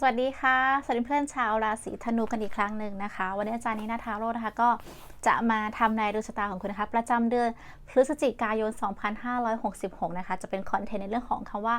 สวัสดีค่ะ สวัสดีเพื่อนชาวราศีธนูกันอีกครั้งหนึ่งนะคะ วันนี้อาจารย์นีนาทาโร่นะคะก็จะมาทำนายดวงชะตาของคุณนะคะประจำเดือนพฤศจิกายน 2566 นะคะ จะเป็นคอนเทนต์ในเรื่องของคำว่า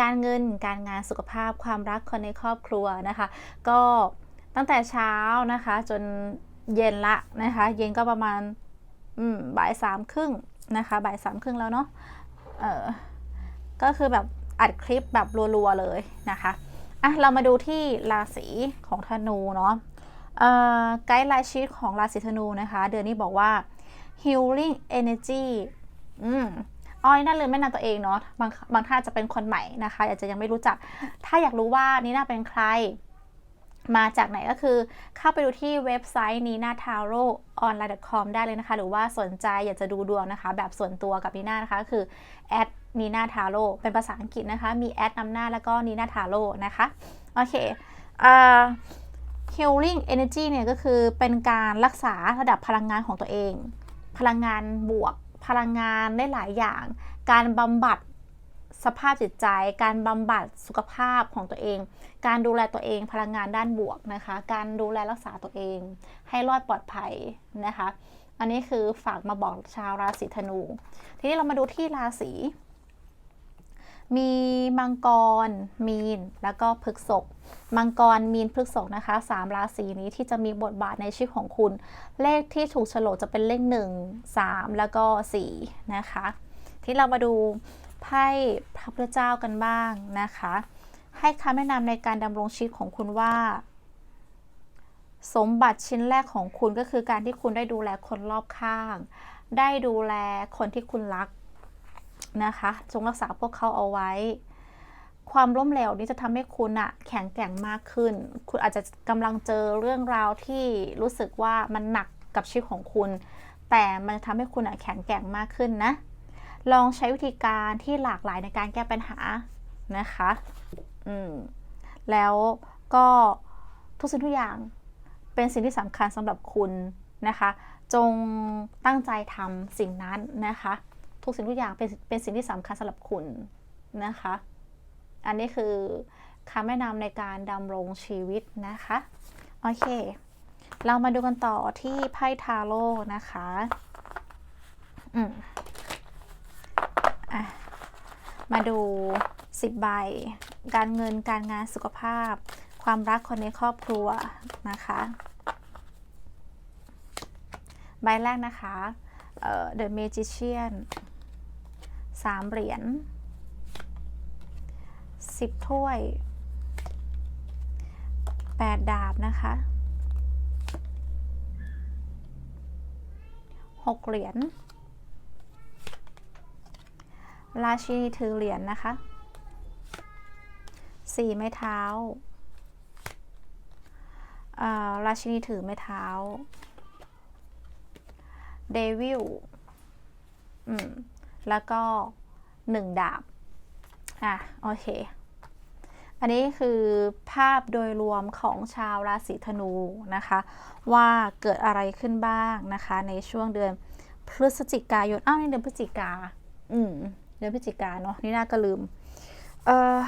การเงินการงานสุขภาพ ความรักคนในครอบครัวนะคะ ก็ตั้งแต่เช้านะคะ จนเย็นละนะคะ เย็นก็ประมาณบ่ายสามครึ่งนะคะบ่ายสามครึ่งแล้วเนาะเออก็คือแบบอัดคลิปแบบรัวๆเลยนะคะ อะเรามาดูที่ราศีของธนูเนาะไกด์ไลน์ชีตของราศีธนูนะคะ เดือนนี้บอกว่า healing energy อืมอ้อยน่าลืมแม่นาตัวเองเนาะบางบางท่านจะเป็นคนใหม่นะคะอาจจะยังไม่รู้จัก ถ้าอยากรู้ว่านี่น่าเป็นใคร มาจากไหนก็คือเข้าไปดูที่เว็บไซต์นีนาทาโร่ออนไลน์ .com ได้เลยนะคะ หรือว่าสนใจอยากจะดูดวงนะคะ แบบส่วนตัวกับนีน่านะคะก็คือแอด นีนาทาโร่เป็นภาษาอังกฤษนะคะ มีแอดนำหน้าแล้วก็นีนาทาโร่นะคะ โอเคอ่า healing energy เนี่ยก็คือเป็นการรักษาระดับพลังงานของตัวเอง พลังงานบวก พลังงานได้หลายอย่าง การบำบัดสภาพจิตใจ การบำบัดสุขภาพของตัวเอง การดูแลตัวเอง พลังงานด้านบวกนะคะ การดูแลรักษาตัวเอง ให้รอดปลอดภัยนะคะ อันนี้คือฝากมาบอกชาวราศีธนู ทีนี้เรามาดูที่ราศี มีมังกร มีน แล้วก็พฤกษภมังกร มีนพฤกษภนะคะสามราศีนี้ที่จะมีบทบาทในชีวิตของคุณ เลขที่ถูกโฉลกจะเป็นเลข 1 3 แล้วก็ 4 นะคะ ที่เรามาดูไพ่พระพุทธเจ้ากันบ้างนะคะ ให้คำแนะนำในการดำรงชีวิตของคุณว่า สมบัติชิ้นแรกของคุณก็คือการที่คุณได้ดูแลคนรอบข้าง ได้ดูแลคนที่คุณรัก นะคะ จงรักษาพวกเขาเอาไว้ ความล้มเหลวนี้จะทำให้คุณอะแข็งแกร่งมากขึ้น คุณอาจจะกำลังเจอเรื่องราวที่รู้สึกว่ามันหนักกับชีวิตของคุณ แต่มันจะทำให้คุณอะแข็งแกร่งมากขึ้นนะ ลองใช้วิธีการที่หลากหลายในการแก้ปัญหานะคะ อืม แล้วก็ทุกสิ่งทุกอย่างเป็นสิ่งที่สำคัญสำหรับคุณนะคะ จงตั้งใจทำสิ่งนั้นนะคะ ทุกสิ่งทุกอย่างเป็นเป็นสิ่งที่สำคัญสำหรับคุณนะคะ อันนี้คือคำแนะนำในการดำรงชีวิตนะคะ โอเค เรามาดูกันต่อที่ไพ่ทาโร่นะคะ อืมอะ มาดู10ใบ การเงินการงานสุขภาพ ความรักคนในครอบครัวนะคะ ใบแรกนะคะ เอ่อ The Magician สามเหรียญสิบถ้วยแปดดาบนะคะหกเหรียญราชินีถือเหรียญนะคะสี่ไม้เท้าอ่าราชินีถือไม้เท้า เดวิล อืม แล้วก็หนึ่งดาบ อะ โอเค อันนี้คือภาพโดยรวมของชาวราศีธนูนะคะ ว่าเกิดอะไรขึ้นบ้างนะคะ ในช่วงเดือนพฤศจิกายน อ้าวนี่เดือนพฤศจิกา อืม เดือนพฤศจิกาเนาะ นี่น่าก็ลืม เออ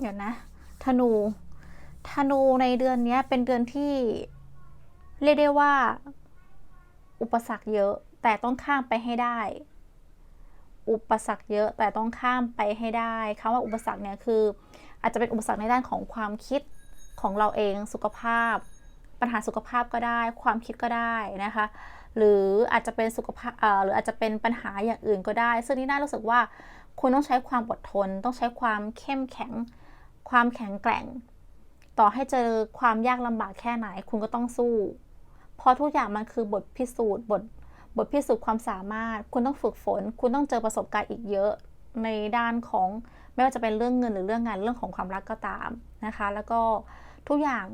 เดี๋ยวนะ ธนู ธนูในเดือนนี้เป็นเดือนที่เรียกได้ว่า อุปสรรคเยอะ แต่ต้องข้ามไปให้ได้ อุปสรรคเยอะแต่ต้องข้ามไปให้ได้คำว่าอุปสรรคเนี่ยคือ อาจจะเป็นอุปสรรคในด้านของความคิดของเราเองสุขภาพ ปัญหาสุขภาพก็ได้ ความคิดก็ได้นะคะ หรืออาจจะเป็นสุขภาพหรืออาจจะเป็นปัญหาอย่างอื่นก็ได้ ซึ่งนี่น่ารู้สึกว่าคุณต้องใช้ความอดทน ต้องใช้ความเข้มแข็ง ความแข็งแกร่ง ต่อให้เจอความยากลำบากแค่ไหน คุณก็ต้องสู้ เพราะทุกอย่างมันคือบทพิสูจน์ บท บทพิสูจน์ความสามารถ คุณต้องฝึกฝน คุณต้องเจอประสบการณ์อีกเยอะในด้านของไม่ว่าจะเป็นเรื่องเงินหรือเรื่องงานเรื่องของความรักก็ตามนะคะ แล้วก็ทุกอย่าง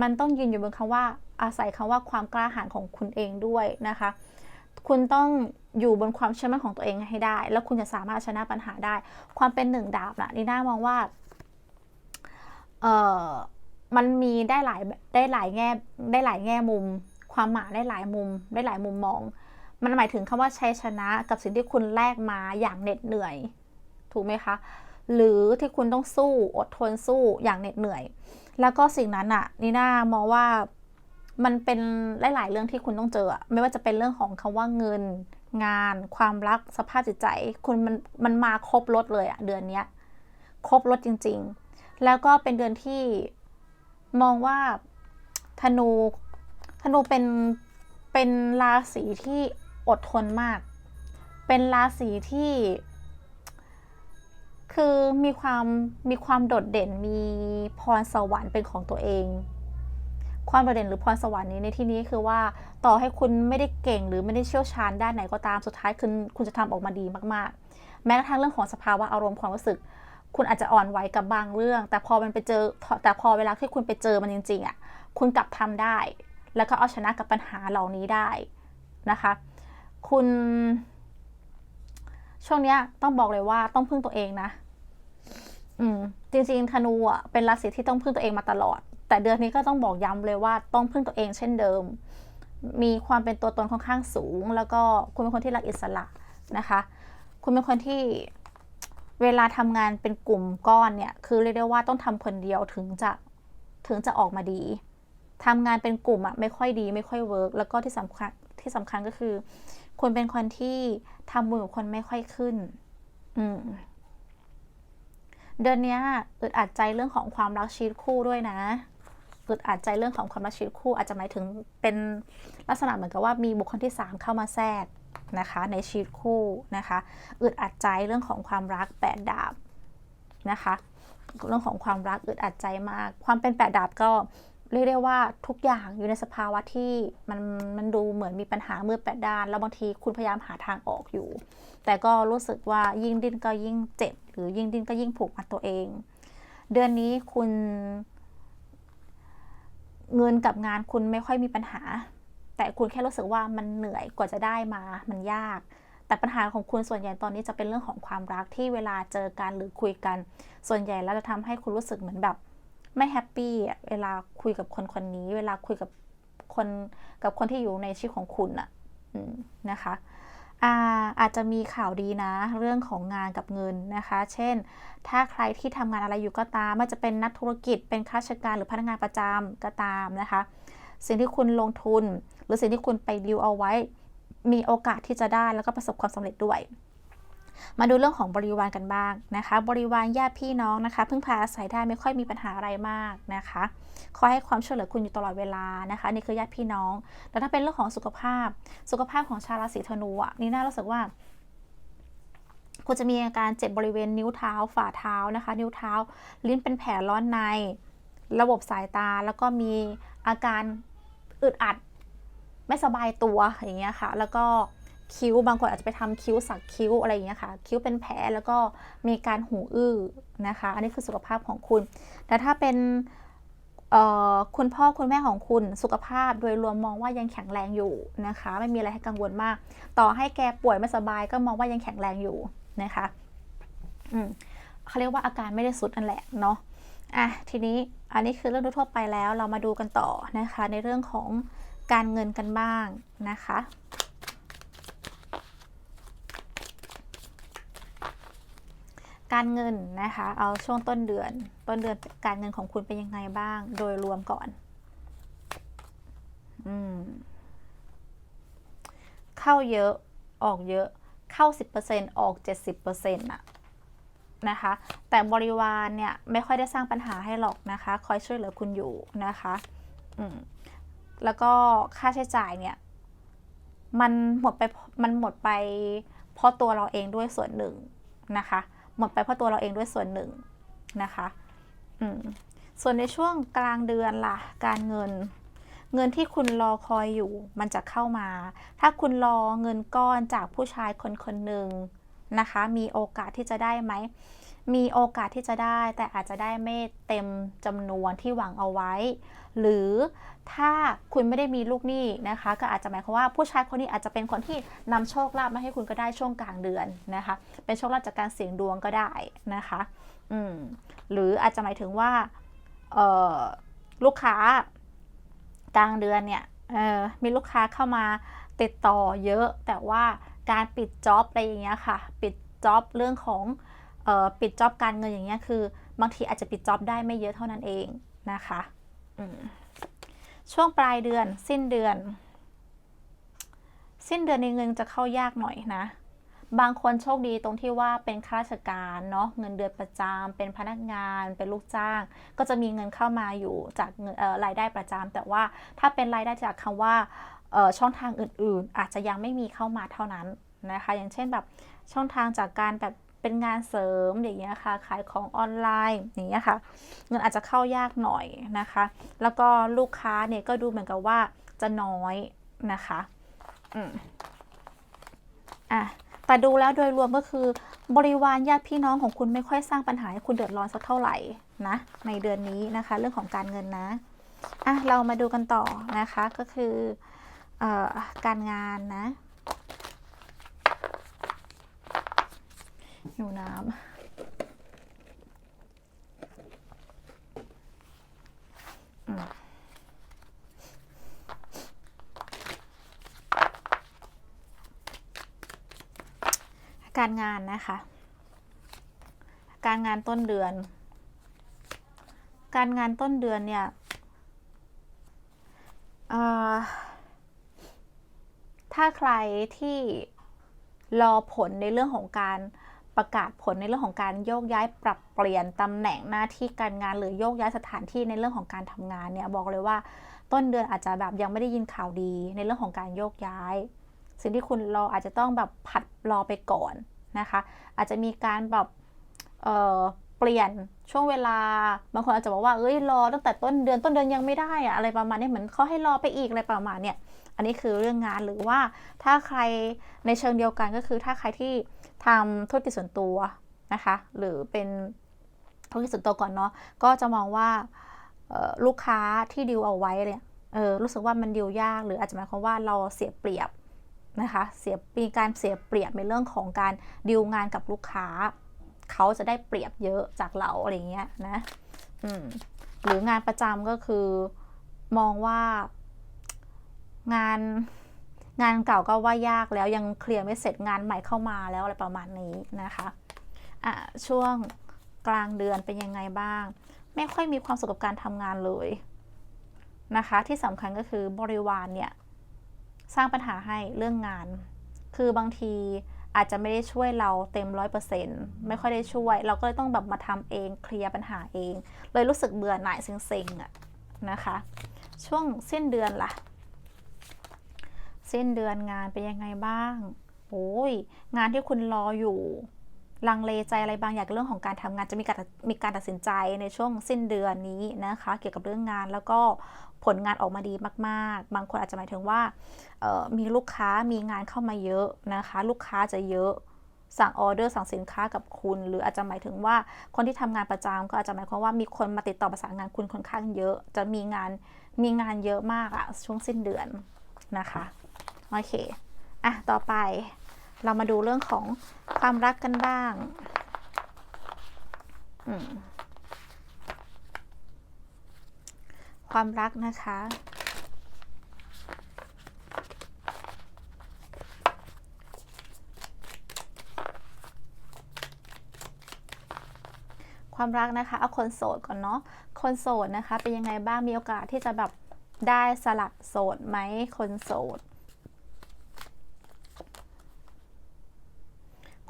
มันต้องยืนอยู่บนคำว่าอาศัยคำว่าความกล้าหาญของคุณเองด้วยนะคะ คุณต้องอยู่บนความเชื่อมั่นของตัวเองให้ได้ แล้วคุณจะสามารถชนะปัญหาได้ ความเป็นหนึ่งดาบนะนีน่ามองว่าเออมันมีได้หลายได้หลายแง่ได้หลายแง่มุม ความหมายได้หลายมุมได้หลายมุมมอง มันหมายถึงคำว่าชัยชนะกับสิ่งที่คุณแลกมาอย่างเหน็ดเหนื่อย ถูกไหมคะ หรือที่คุณต้องสู้อดทนสู้อย่างเหน็ดเหนื่อย แล้วก็สิ่งนั้นอะนีน่ามองว่ามันเป็นหลาย ๆ เรื่องที่คุณต้องเจอ ไม่ว่าจะเป็นเรื่องของคำว่าเงิน งาน ความรักสภาพจิตใจ คุณมันมันมาครบรถเลยอะเดือนเนี้ยครบรถจริง ๆ แล้วก็เป็นเดือนที่มองว่าธนูธนูเป็นเป็นราศีที่ อดทนมาก เป็นราศีที่ คือมีความมีความโดดเด่นมีพรสวรรค์เป็นของตัวเอง ความโดดเด่นหรือพรสวรรค์นี้ในที่นี้คือว่าต่อให้คุณไม่ได้เก่งหรือไม่ได้เชี่ยวชาญด้านไหนก็ตามสุดท้ายคุณคุณจะทำออกมาดีมากๆ แม้กระทั่งเรื่องของสภาวะอารมณ์ความรู้สึก คุณอาจจะอ่อนไหวกับบางเรื่อง แต่พอมันไปเจอแต่พอเวลาที่คุณไปเจอมันจริงๆอะคุณกลับทำได้ แล้วก็เอาชนะกับปัญหาเหล่านี้ได้นะคะ คุณ ช่วงเนี้ย ต้องบอกเลยว่าต้องพึ่งตัวเองนะ อืม จริงๆธนูอะเป็นราศีที่ต้องพึ่งตัวเองมาตลอด แต่เดือนนี้ก็ต้องบอกย้ำเลยว่าต้องพึ่งตัวเองเช่นเดิม มีความเป็นตัวตนค่อนข้างสูง แล้วก็คุณเป็นคนที่รักอิสระนะคะ คุณเป็นคนที่เวลาทำงานเป็นกลุ่มก้อนเนี่ย คือเรียกได้ว่าต้องทำคนเดียวถึงจะถึงจะออกมาดีทำงานเป็นกลุ่มอะไม่ค่อยดีไม่ค่อยเวิร์กแล้วก็ที่สำคัญที่สำคัญก็คือ คุณเป็นคนที่ทำบุญกับคนไม่ค่อยขึ้น อืม เดือนนี้อึดอัดใจเรื่องของความรักชีวิตคู่ด้วยนะอึดอัดใจเรื่องของความรักชีวิตคู่อาจจะหมายถึงเป็นลักษณะเหมือนกับว่ามีบุคคลที่ 3 เข้ามาแทรกนะคะ ในชีวิตคู่นะคะอึดอัดใจเรื่องของความรักแปดดาบนะคะ เรื่องของความรักอึดอัดใจมาก ความเป็นแปดดาบก็ เรียกได้ว่าทุกอย่างอยู่ในสภาวะที่มันมันดูเหมือนมีปัญหามือแปดด้าน แล้วบางทีคุณพยายามหาทางออกอยู่ แต่ก็รู้สึกว่ายิ่งดิ้นก็ยิ่งเจ็บ หรือยิ่งดิ้นก็ยิ่งผูกมัดตัวเอง เดือนนี้คุณ เงินกับงานคุณไม่ค่อยมีปัญหา แต่คุณแค่รู้สึกว่ามันเหนื่อยกว่าจะได้มา มันยาก แต่ปัญหาของคุณส่วนใหญ่ตอนนี้จะเป็นเรื่องของความรักที่เวลาเจอกันหรือคุยกัน ส่วนใหญ่แล้วจะทำให้คุณรู้สึกเหมือนแบบ ไม่แฮปปี้เวลาคุยกับคนคนนี้ เวลาคุยกับคนกับคนที่อยู่ในชีวิตของคุณอะนะคะอาอาจจะมีข่าวดีนะ เรื่องของงานกับเงินนะคะ เช่น ถ้าใครที่ทำงานอะไรอยู่ก็ตามไม่จะเป็นนักธุรกิจ เป็นข้าราชการหรือพนักงานประจำก็ตามนะคะ สิ่งที่คุณลงทุน หรือสิ่งที่คุณไปดิวเอาไว้ มีโอกาสที่จะได้แล้วก็ประสบความสำเร็จด้วย มาดูเรื่องของบริวารกันบ้างนะคะ บริวารญาติพี่น้องนะคะพึ่งพาอาศัยได้ไม่ค่อยมีปัญหาอะไรมากนะคะคอยให้ความช่วยเหลือคุณอยู่ตลอดเวลานะคะนี่คือญาติพี่น้องแต่ถ้าเป็นเรื่องของสุขภาพ สุขภาพของชาวราศีธนูอะนี่น่ารู้สึกว่าคุณจะมีอาการเจ็บบริเวณนิ้วเท้าฝ่าเท้านะคะ นิ้วเท้า ลิ้นเป็นแผลร้อนใน ระบบสายตาแล้วก็มีอาการอึดอัด ไม่สบายตัวอย่างเงี้ยค่ะ แล้วก็ คิ้วบางคนอาจจะไปทำคิ้วสักคิ้วอะไรอย่างเงี้ยค่ะ คิ้วเป็นแผลแล้วก็มีการหูอื้อนะคะ อันนี้คือสุขภาพของคุณ แต่ถ้าเป็นคุณพ่อคุณแม่ของคุณสุขภาพโดยรวมมองว่ายังแข็งแรงอยู่นะคะ ไม่มีอะไรให้กังวลมาก ต่อให้แกป่วยไม่สบายก็มองว่ายังแข็งแรงอยู่นะคะอืมเขาเรียกว่าอาการไม่ได้สุดนั่นแหละเนาะอะทีนี้อันนี้คือเรื่องทั่วไปแล้วเรามาดูกันต่อนะคะ ในเรื่องของการเงินกันบ้างนะคะ การเงินนะคะ เอาช่วงต้นเดือน ต้นเดือนการเงินของคุณเป็นยังไงบ้าง โดยรวมก่อน อืม เข้าเยอะ ออกเยอะ เข้า 10%ออก 70%อะนะคะ แต่บริวารเนี่ยไม่ค่อยได้สร้างปัญหาให้หรอกนะคะ คอยช่วยเหลือคุณอยู่นะคะ อืม แล้วก็ค่าใช้จ่ายเนี่ย มันหมดไป มันหมดไปเพราะตัวเราเองด้วยส่วนหนึ่งนะคะ หมดไปเพราะตัวเราเองด้วยส่วนหนึ่งนะคะส่วนในช่วงกลางเดือนล่ะ การเงิน เงินที่คุณรอคอยอยู่ มันจะเข้ามา ถ้าคุณรอเงินก้อนจากผู้ชายคนคนหนึ่งนะคะ มีโอกาสที่จะได้ไหม มีโอกาสที่จะได้ แต่อาจจะได้ไม่เต็มจำนวนที่หวังเอาไว้ หรือ ถ้าคุณไม่ได้มีลูกหนี้นะคะ ก็อาจจะหมายความว่าผู้ชายคนนี้อาจจะเป็นคนที่นำโชคลาภมาให้คุณก็ได้ช่วงกลางเดือนนะคะ เป็นโชคลาภจากการเสี่ยงดวงก็ได้นะคะ อืมหรืออาจจะหมายถึงว่าลูกค้ากลางเดือนเนี่ยมีลูกค้าเข้ามาติดต่อเยอะ แต่ว่าการปิดจ็อบอะไรอย่างเงี้ยค่ะ ปิดจ็อบเรื่องของเออปิดจ็อบการเงินอย่างเงี้ยคือ บางทีอาจจะปิดจ็อบได้ไม่เยอะเท่านั้นเองนะคะ อืม ช่วงปลายเดือนสิ้นเดือน สิ้นเดือนในเงินจะเข้ายากหน่อยนะ บางคนโชคดีตรงที่ว่าเป็นข้าราชการเนาะเงินเดือนประจำเป็นพนักงาน เป็นลูกจ้าง ก็จะมีเงินเข้ามาอยู่จากรายได้ประจำแต่ว่าถ้าเป็นรายได้จากคำว่าช่องทางอื่นๆ อาจจะยังไม่มีเข้ามาเท่านั้นนะคะ อย่างเช่นแบบช่องทางจากการแบบ เป็นงานเสริมอย่างเงี้ยค่ะ ขายของออนไลน์อย่างเงี้ยค่ะ เงินอาจจะเข้ายากหน่อยนะคะ แล้วก็ลูกค้าเนี่ยก็ดูเหมือนกับว่าจะน้อยนะคะอืมอะแต่ดูแล้วโดยรวมก็คือบริวารญาติพี่น้องของคุณไม่ค่อยสร้างปัญหาให้คุณเดือดร้อนสักเท่าไหร่นะในเดือนนี้นะคะ เรื่องของการเงินนะอะเรามาดูกันต่อนะคะก็คือออการงานนะ หิวน้ำการงานนะคะ การงานต้นเดือน การงานต้นเดือนเนี่ยถ้าใครที่รอผลในเรื่องของการ ประกาศผลในเรื่องของการโยกย้ายปรับเปลี่ยนตำแหน่งหน้าที่การงานหรือโยกย้ายสถานที่ในเรื่องของการทำงานเนี่ยบอกเลยว่าต้นเดือนอาจจะแบบยังไม่ได้ยินข่าวดี ในเรื่องของการโยกย้าย สิ่งที่คุณรออาจจะต้องแบบผัดรอไปก่อนนะคะ อาจจะมีการแบบเอ่อเปลี่ยนช่วงเวลาบางคนอาจจะบอกว่าเอ้ยรอตั้งแต่ต้นเดือนต้นเดือนยังไม่ได้อะอะไรประมาณนี้เหมือนเขาให้รอไปอีกอะไรประมาณเนี่ย อันนี้คือเรื่องงานหรือว่าถ้าใครในเชิงเดียวกันก็คือถ้าใครที่ทำธุรกิจส่วนตัวนะคะ หรือเป็นธุรกิจส่วนตัวก่อนเนาะก็จะมองว่าลูกค้าที่ดีลเอาไว้เนี่ยเออรู้สึกว่ามันดีลยาก หรืออาจจะหมายความว่าเราเสียเปรียบนะคะเสียมีการเสียเปรียบในเรื่องของการดีลงานกับลูกค้า เขาจะได้เปรียบเยอะจากเราอะไรเงี้ยนะหรืองานประจำก็คือมองว่า งานงานเก่าก็ว่ายากแล้วยังเคลียร์ไม่เสร็จงานใหม่เข้ามาแล้วอะไรประมาณนี้นะคะอะช่วงกลางเดือนเป็นยังไงบ้าง ไม่ค่อยมีความสุขกับการทำงานเลยนะคะ ที่สำคัญก็คือบริวารเนี่ยสร้างปัญหาให้เรื่องงาน คือบางทีอาจจะไม่ได้ช่วยเราเต็มร้อยเปอร์เซ็นต์ไม่ค่อยได้ช่วย เราก็เลยต้องแบบมาทำเองเคลียร์ปัญหาเอง เลยรู้สึกเบื่อหน่ายเซ็งๆอะนะคะ ช่วงสิ้นเดือนล่ะ สิ้นเดือนงานเป็นยังไงบ้างโอ้ยงานที่คุณรออยู่ลังเลใจอะไรบางอย่างเรื่องของการทำงานจะมีการมีการตัดสินใจในช่วงสิ้นเดือนนี้นะคะ เกี่ยวกับเรื่องงานแล้วก็ผลงานออกมาดีมากๆ บางคนอาจจะหมายถึงว่ามีลูกค้ามีงานเข้ามาเยอะนะคะ ลูกค้าจะเยอะสั่งออเดอร์สั่งสินค้ากับคุณ หรืออาจจะหมายถึงว่าคนที่ทำงานประจำก็อาจจะหมายความว่ามีคนมาติดต่อประสานงานคุณค่อนข้างเยอะ จะมีงานมีงานเยอะมากอะช่วงสิ้นเดือนนะคะ โอเค อะ ต่อไปเรามาดูเรื่องของความรักกันบ้าง ความรักนะคะ ความรักนะคะ เอาคนโสดก่อนเนาะ คนโสดนะคะ เป็นยังไงบ้าง มีโอกาสที่จะแบบได้สลัดโสดไหม คนโสด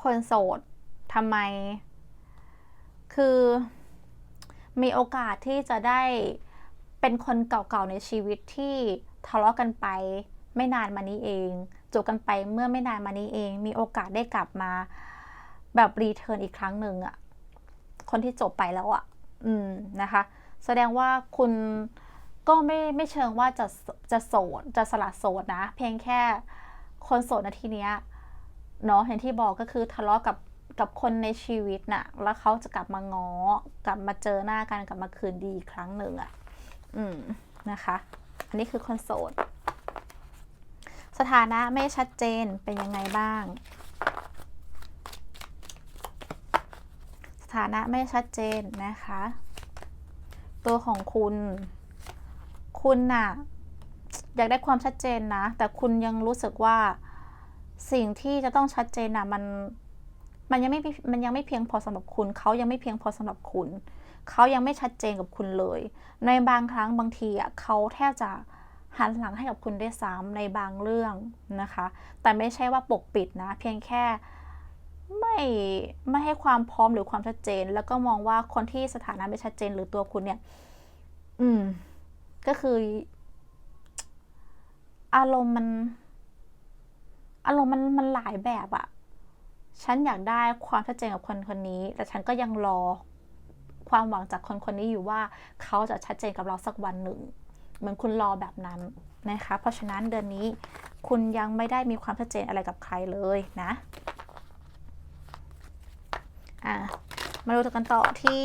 คนโสดทำไม คือมีโอกาสที่จะได้เป็นคนเก่าๆในชีวิตที่ทะเลาะกันไปไม่นานมานี้เองจบกันไปเมื่อไม่นานมานี้เอง มีโอกาสได้กลับมาแบบรีเทิร์นอีกครั้งหนึ่งอะคนที่จบไปแล้วอะอืมนะคะ แสดงว่าคุณก็ไม่ไม่เชิงว่าจะจะโสดจะสละโสดนะ เพียงแค่คนโสดนาทีเนี้ย เนาะอย่างที่บอกก็คือทะเลาะกับกับคนในชีวิตน่ะ แล้วเขาจะกลับมาง้อกลับมาเจอหน้ากันกลับมาคืนดีอีกครั้งหนึ่งอะ อืมนะคะ อันนี้คือคนโสด สถานะไม่ชัดเจนเป็นยังไงบ้าง สถานะไม่ชัดเจนนะคะ ตัวของคุณ คุณน่ะ อยากได้ความชัดเจนนะ แต่คุณยังรู้สึกว่า สิ่งที่จะต้องชัดเจนนะมันมันยังไม่มันยังไม่เพียงพอสำหรับคุณ เขายังไม่เพียงพอสำหรับคุณ เขายังไม่ชัดเจนกับคุณเลย ในบางครั้งบางทีอะเขาแทบจะหันหลังให้กับคุณได้วยซ้ำในบางเรื่องนะคะ แต่ไม่ใช่ว่าปกปิดนะ เพียงแค่ไม่ไม่ให้ความพร้อมหรือความชัดเจน แล้วก็มองว่าคนที่สถานะไม่ชัดเจนหรือตัวคุณเนี่ย อืม ก็คือ อารมณ์มัน อารมณ์มันมันหลายแบบอะฉันอยากได้ความชัดเจนกับคนคนนี้ แต่ฉันก็ยังรอความหวังจากคนคนนี้อยู่ว่าเขาจะชัดเจนกับเราสักวันหนึ่ง เหมือนคุณรอแบบนั้นนะคะ เพราะฉะนั้นเดือนนี้คุณยังไม่ได้มีความชัดเจนอะไรกับใครเลยนะอะมาดูกันต่อที่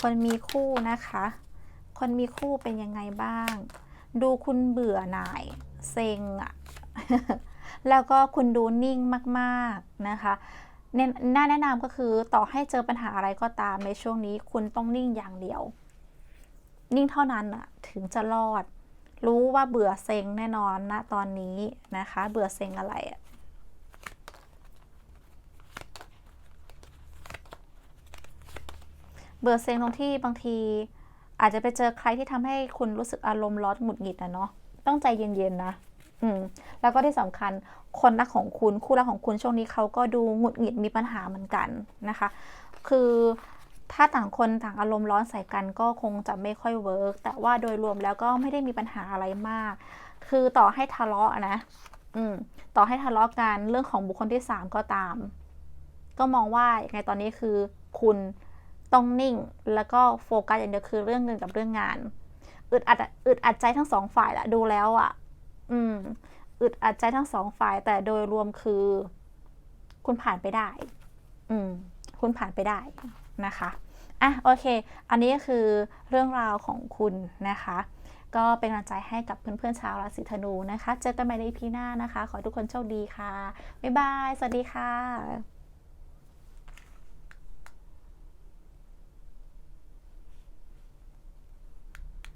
คนมีคู่นะคะ คนมีคู่เป็นยังไงบ้าง ดูคุณเบื่อหน่าย เซ็งอะ แล้วก็คุณดูนิ่งมากๆนะคะเน้นน่าแนะนำก็คือต่อให้เจอปัญหาอะไรก็ตามในช่วงนี้ คุณต้องนิ่งอย่างเดียว นิ่งเท่านั้นอะถึงจะรอด รู้ว่าเบื่อเซ็งแน่นอนนะตอนนี้นะคะ เบื่อเซ็งอะไรอะเบื่อเซ็งตรงที่บางทีอาจจะไปเจอใครที่ทำให้คุณรู้สึกอารมณ์ร้อนหงุดหงิดนะเนาะต้องใจเย็นๆนะ อืมแล้วก็ที่สำคัญคนรักของคุณคู่รักของคุณช่วงนี้เขาก็ดูหงุดหงิดมีปัญหาเหมือนกันนะคะ คือถ้าต่างคนต่างอารมณ์ร้อนใส่กันก็คงจะไม่ค่อยเวิร์กแต่ว่าโดยรวมแล้วก็ไม่ได้มีปัญหาอะไรมาก คือต่อให้ทะเลาะนะ อืมต่อให้ทะเลาะกันเรื่องของบุคคลที่สามก็ตาม ก็มองว่าย่างไงตอนนี้คือคุณต้องนิ่งแล้วก็โฟกัสอย่างเดียวคือเรื่องเงินกับเรื่องงานอึดอัดอึดอัดใจทั้งสองฝ่ายแหละดูแล้วอะ่ะ อืมอึดอัดใจทั้งสองฝ่าย แต่โดยรวมคือ คุณผ่านไปได้ อืม คุณผ่านไปได้นะคะ อะโอเค อันนี้ก็คือเรื่องราวของคุณนะคะ ก็เป็นกำลังใจให้กับเพื่อนๆชาวราศีธนูนะคะ เจอกันใหม่ในพีหน้านะคะ ขอให้ทุกคนโชคดีค่ะ บ๊ายบาย สวัสดีค่ะ